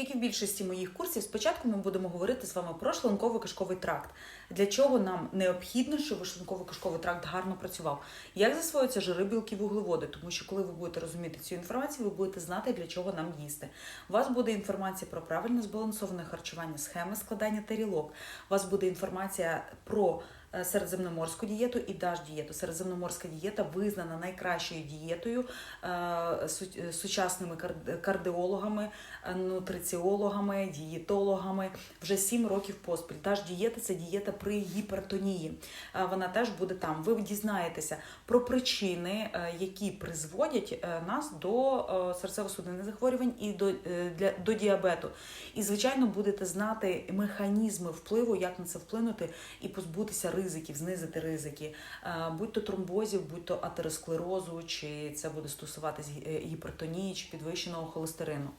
Як і в більшості моїх курсів, спочатку ми будемо говорити з вами про шлунково-кишковий тракт. Для чого нам необхідно, щоб шлунково-кишковий тракт гарно працював? Як засвоюються жири, білки, вуглеводи? Тому що коли ви будете розуміти цю інформацію, ви будете знати, для чого нам їсти. У вас буде інформація про правильно збалансоване харчування, схеми складання тарілок. У вас буде інформація про середземноморську дієту і даш дієту. Середземноморська дієта визнана найкращою дієтою е, е, сучасними кардіологами, е, нутриціологами, дієтологами вже 7 років поспіль. Даш дієта це дієта при гіпертонії. Е, Вона теж буде там. Ви дізнаєтеся про причини, е, які призводять е, нас до е, серцево-судинних захворювань і до, е, для, до діабету. І, звичайно, будете знати механізми впливу, як на це вплинути і позбутися ризиків, знизити ризики, Е, будь то тромбозів, будь то атеросклерозу, чи це буде стосуватись е, гіпертонії чи підвищеного холестерину.